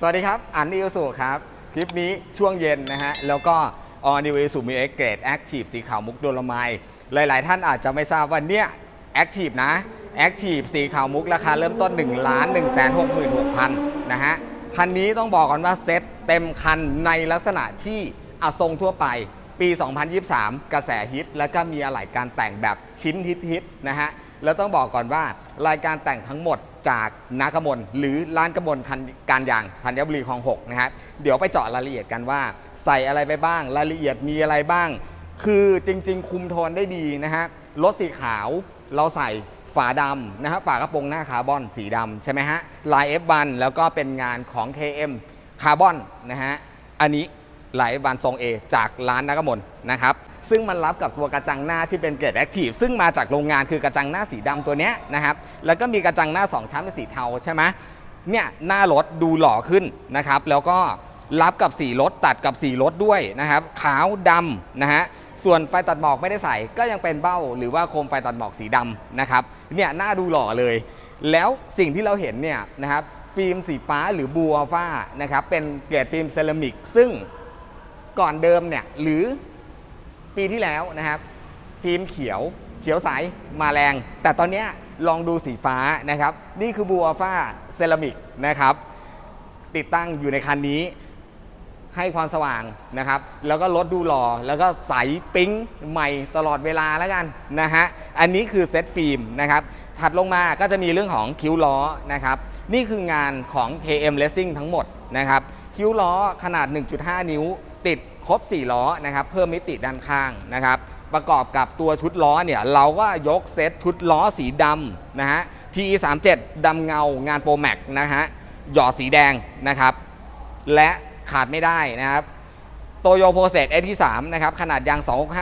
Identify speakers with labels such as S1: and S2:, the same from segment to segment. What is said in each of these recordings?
S1: สวัสดีครับ อันนิวสุครับ คลิปนี้ช่วงเย็นนะฮะ แล้วก็ออนิวสุมีเอ็กเกรดแอคทีฟสีขาวมุกโดลไมด์หลาย ๆ ท่านอาจจะไม่ทราบว่าเนี่ยแอคทีฟนะแอคทีฟสีขาวมุกราคาเริ่มต้น1ล้าน1 6 6 0 0 0 นะฮะ คันนี้ต้องบอกก่อนว่าเซ็ตเต็มคันในลักษณะที่อทรงทั่วไปปี 2023 กระแสฮิต แล้วก็มีอะไหล่การแต่งแบบชิ้นฮิตๆนะฮะ แล้วต้องบอกก่อนว่ารายการแต่งทั้งหมด จากนากมลหรือร้านกมลนการยางธัญบุรีคลอง6นะฮะเดี๋ยวไปเจาะรายละเอียดกันว่า ใส่อะไรไปบ้าง รายละเอียดมีอะไรบ้าง คือจริง ๆ คุมโทนได้ดีนะฮะรถสีขาวเราใส่ฝาดำนะฮะฝากระโปรงหน้าคาร์บอนสีดำใช่ไหมฮะลาย F1 แล้วก็เป็นงานของ KM คาร์บอนนะฮะอันนี้ ไหลวันทรง A จากร้านนักมลนะครับซึ่งมันรับกับตัวกระจังหน้าที่เป็นเกรดแอคทีฟซึ่งมาจากโรงงานคือกระจังหน้าสีดำตัวเนี้ยนะครับแล้วก็มีกระจังหน้า 2 ชั้นเป็นสีเทาใช่ไหมเนี่ยหน้ารถดูหล่อขึ้นนะครับแล้วก็รับกับสีรถตัดกับสีรถด้วยนะครับขาวดำนะฮะส่วนไฟตัดหมอกไม่ได้ใส่ก็ยังเป็นเบ้า หรือว่าโคมไฟตัดหมอกสีดำนะครับเนี่ยหน้าดูหล่อเลย แล้วสิ่งที่เราเห็นเนี่ยนะครับฟิล์มสีฟ้าหรือบูอัลฟานะครับเป็นเกรดฟิล์มเซรามิกซึ่ง ก่อนเดิมเนี่ยหรือปีที่แล้วนะครับ ฟิล์มเขียวเขียวใสมาแรง แต่ตอนนี้ลองดูสีฟ้านะครับ นี่คือบัวฟ้าเซรามิกนะครับ ติดตั้งอยู่ในคันนี้ให้ความสว่างนะครับ แล้วก็ลดดูหล่อ แล้วก็ใสปิ๊งใหม่ตลอดเวลาแล้วกันนะฮะ อันนี้คือเซตฟิล์มนะครับ ถัดลงมาก็จะมีเรื่องของคิ้วล้อนะครับ นี่คืองานของ KM Racing ทั้งหมดนะครับ คิ้วล้อขนาด 1.5 นิ้ว ติดครบ 4 ล้อนะครับเพิ่มมิติด้านข้างนะครับประกอบกับตัวชุดล้อเนี่ยเราก็ยกเซตชุดล้อสีดำนะฮะ TE 3 7ดำเงางานโปรแม็กนะฮะหยอดสีแดงนะครับ และขาดไม่ได้นะครับโตโยโปรเซสเอที่3นะครับขนาดยาง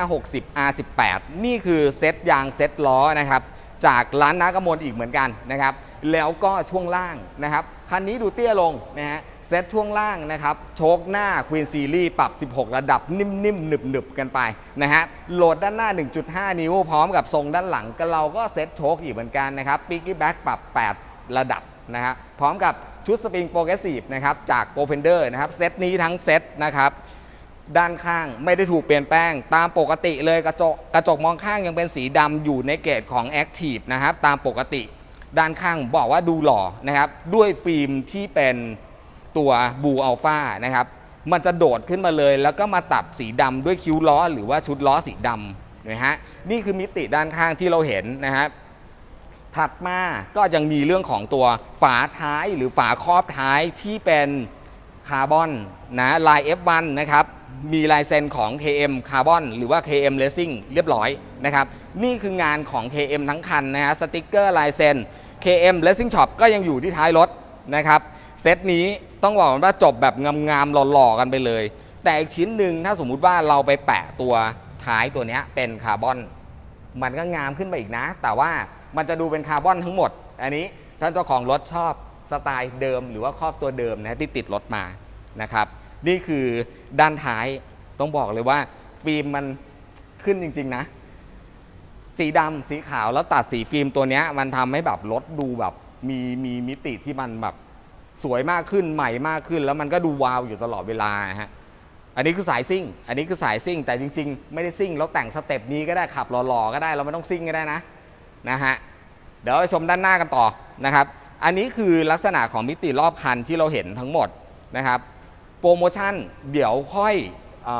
S1: 26560 R18 นี่คือเซตยางเซตล้อนะครับจากร้านนากมลอีกเหมือนกันนะครับ แล้วก็ช่วงล่างนะครับ คันนี้ดูเตี้ยลงนะฮะ เซตช่วงล่างนะครับ โชคหน้า Queen Series ปรับ 16 ระดับนิ่มๆหนึบๆ กันไปนะฮะ โหลดด้านหน้า 1.5 นิ้วพร้อมกับทรงด้านหลังก็เราก็เซตโชคอีกเหมือนกันนะครับปิกกี้แบ็กปรับ 8 ระดับนะฮะ พร้อมกับชุดสปริงโปรเกรสซีฟนะครับจากโปรเฟนเดอร์นะครับ เซตนี้ทั้งเซตนะครับด้านข้างไม่ได้ถูกเปลี่ยนแปลง ตามปกติเลยกระจกกระจกมองข้างยังเป็นสีดำอยู่ในเกรดของ Active นะครับตามปกติ ด้านข้างบอกว่าดูหล่อนะครับด้วยฟิล์มที่เป็น ตัวบูอัลฟานะครับ มันจะโดดขึ้นมาเลย แล้วก็มาตัดสีดำด้วยคิ้วล้อ หรือว่าชุดล้อสีดำนะฮะนี่คือมิติด้านข้างที่เราเห็นนะครับถัดมาก็ยังมีเรื่องของตัวฝาท้ายหรือฝาครอบท้ายที่เป็นคาร์บอนนะลาย F1 นะครับมีลายเซ็นของ KM คาร์บอนหรือว่า KM Racing เรียบร้อยนะครับนี่คืองานของ KM ทั้งคันนะฮะสติกเกอร์ลายเซ็น KM Racing Shop ก็ยังอยู่ที่ท้ายรถนะครับ เซตนี้ต้องบอกว่าจบแบบงามๆหล่อๆกันไปเลย แต่อีกชิ้นหนึ่งถ้าสมมุติว่าเราไปแปะตัวท้ายตัวนี้เป็นคาร์บอน มันก็งามขึ้นไปอีกนะ แต่ว่ามันจะดูเป็นคาร์บอนทั้งหมด อันนี้ท่านเจ้าของรถชอบสไตล์เดิมหรือว่าครอบตัวเดิมนะที่ติดรถมานะครับ นี่คือด้านท้ายต้องบอกเลยว่า ฟิล์มมันขึ้นจริง ๆ นะ สีดำสีขาวแล้วตัดสีฟิล์มตัวนี้มันทำให้แบบรถดูแบบมีมีมิติที่มันแบบ สวยมากขึ้นใหม่มากขึ้น แล้วมันก็ดูวาวอยู่ตลอดเวลาฮะอันนี้คือสายซิ่ง อันนี้คือสายซิ่ง แต่จริง ๆ ไม่ได้ซิ่งแล้วแต่งสเต็ปนี้ก็ได้ขับหล่อๆก็ได้เราไม่ต้องซิ่งก็ได้นะนะฮะเดี๋ยวไปชมด้านหน้ากันต่อนะครับ อันนี้คือลักษณะของมิติรอบคันที่เราเห็นทั้งหมดนะครับโปรโมชั่นเดี๋ยวค่อยอ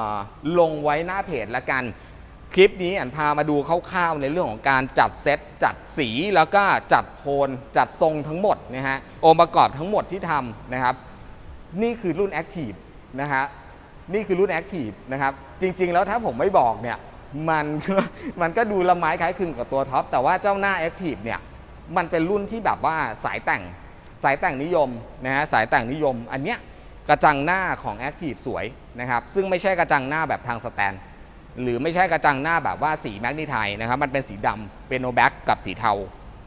S1: ลงไว้หน้าเพจละกัน คลิปนี้อันพามาดูคร่าวๆในเรื่องของการจัดเซตจัดสีแล้วก็จัดโทนจัดทรงทั้งหมดนะฮะองค์ประกอบทั้งหมดที่ทำนะครับ นี่คือรุ่น Active นะฮะนี่คือรุ่น Active นะครับจริงๆแล้วถ้าผมไม่บอกเนี่ยมันมันก็ดูละไม้คล้ายคลึงกับตัวท็อปแต่ว่าเจ้าหน้า Active เนี่ยมันเป็นรุ่นที่แบบว่าสายแต่งสายแต่งนิยมนะฮะสายแต่งนิยม อันเนี้ยกระจังหน้าของ Active สวยนะครับซึ่งไม่ใช่กระจังหน้าแบบทางสแตน หรือไม่ใช่กระจังหน้าแบบว่าสีแมกนีไทยนะครับ มันเป็นสีดำเป็นโนแบ็กกับสีเทา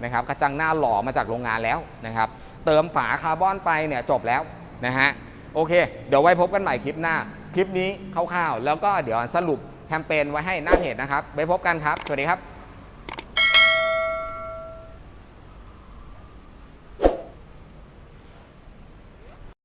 S1: นะครับ กระจังหน้าหล่อมาจากโรงงานแล้วนะครับ เติมฝาคาร์บอนไปเนี่ยจบแล้วนะฮะ โอเค เดี๋ยวไว้พบกันใหม่คลิปหน้า คลิปนี้คร่าวๆ แล้วก็เดี๋ยวสรุปแคมเปญไว้ให้หน้าเพจนะครับ ไว้พบกันครับ สวัสดีครับ